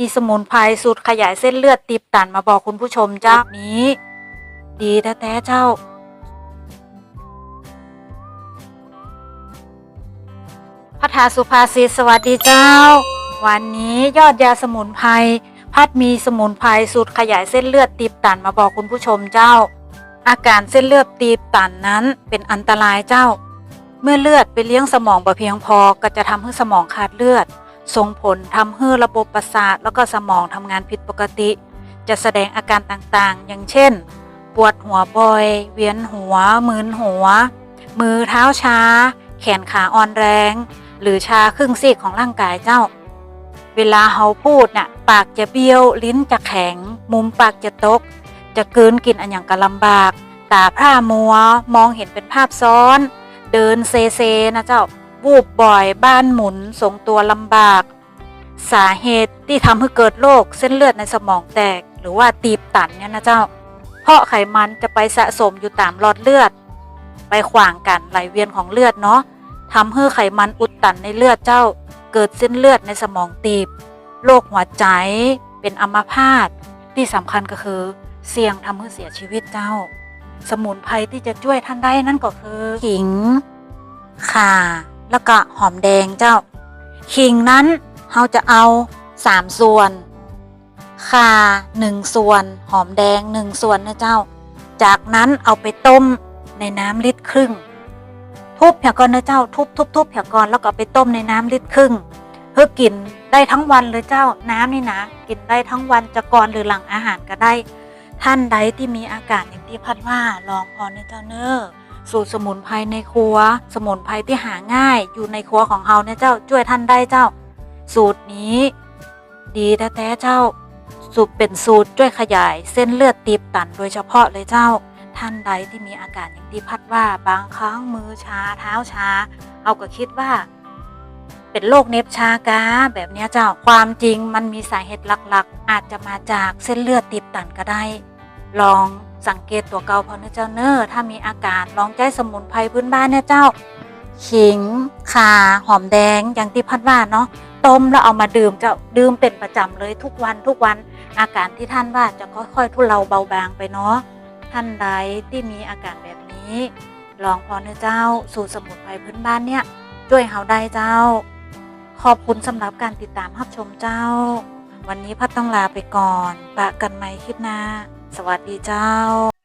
มีสมุนไพรสูตรขยายเส้นเลือดตีบตันมาบอกคุณผู้ชมเจ้านี้ ดีแท้ๆเจ้า พัทาสุภาษิตสวัสดีเจ้า วันนี้ยอดยาสมุนไพรพัดมีสมุนไพรสูตรขยายเส้นเลือดตีบตันมาบอกคุณผู้ชมเจ้า อาการเส้นเลือดตีบตันนั้นเป็นอันตรายเจ้า เมื่อเลือดไปเลี้ยงสมองบ่เพียงพอก็จะทำให้สมองขาดเลือด ส่งผลทำให้ระบบประสาทแล้วก็สมองทำงานผิดปกติ จะแสดงอาการต่างๆ อย่างเช่น ปวดหัวบ่อย เวียนหัวมึนหัว มือเท้าช้า แขนขาอ่อนแรง หรือชาครึ่งซีกของร่างกายเจ้า เวลาเฮาพูดน่ะปากจะเบี้ยว ลิ้นจะแข็ง มุมปากจะตก จะกืนกินอันอย่างกะลำบาก ตาพร่ามัว มองเห็นเป็นภาพซ้อน เดินเซเซนะเจ้า วูบบ่อย บ้านหมุนทรงตัวลำบาก สาเหตุที่ทำให้เกิดโรคเส้นเลือดในสมองแตก หรือว่าตีบตันเนี่ยนะเจ้า เพราะไขมันจะไปสะสมอยู่ตามหลอดเลือด ไปขวางกันไหลเวียนของเลือดเนาะทำให้ไขมันอุดตันในเลือดเจ้า เกิดเส้นเลือดในสมองตีบโรคหัวใจเป็นอัมพาตที่สำคัญก็คือ เสี่ยงทำให้เสียชีวิตเจ้า สมุนไพรที่จะช่วยท่านได้นั่นก็คือขิงข่า แล้วก็หอมแดงเจ้า ขิงนั้นเราจะเอาสามส่วนข่าหนึ่งส่วน หอมแดงหนึ่งส่วนนะเจ้า จากนั้นเอาไปต้มในน้ำลิตรครึ่ง ทุบเพียก่อนนะเจ้า ทุบทุบทุบเพียก่อนแล้วก็ไปต้มในน้ำลิตรครึ่งเพื่อกินได้ทั้งวันเลยเจ้า น้ำนี่นะกินได้ทั้งวันจะก่อนหรือหลังอาหารก็ได้ ท่านใดที่มีอาการอย่างที่พัดว่าลองพอในเจ้าเนอร์สูตรสมุนไพรในครัว สมุนไพรที่หาง่าย อยู่ในครัวของเฮาเนี่ยเจ้าช่วยท่านได้เจ้า สูตรนี้ ดีแท้ๆเจ้า สูตรเป็นสูตรช่วยขยาย เส้นเลือดตีบตันโดยเฉพาะเลยเจ้า ท่านใดที่มีอาการอย่างที่พัดว่าบางครั้งมือชาเท้าชาเอาก็คิดว่า เป็นโรคเนบชากาแบบนี้เจ้าความจริงมันมีสาเหตุหลักๆ อาจจะมาจากเส้นเลือดตีบตันก็ได้ ลองสังเกตตัวเกาพอเนเจ้าเนอร์ถ้ามีอาการลองใจสมุนไพรพื้นบ้านเนี่ยเจ้า ขิงข่าหอมแดงอย่างที่พัดว่าเนาะต้มแล้วเอามาดื่มเจ้าดื่มเป็นประจำเลยทุกวันทุกวันอาการที่ท่านว่าจะค่อยๆทุเลาเบาบางไปเนาะท่านใดที่มีอาการแบบนี้ ลองพอเนอเจ้า สูตรสมุนไพรพื้นบ้านเนี่ย ช่วยเฮาได้เจ้า ขอบคุณสำหรับการติดตามรับชมเจ้า วันนี้พัดต้องลาไปก่อนปะกันไหมคลิปหน้า สวัสดีเจ้า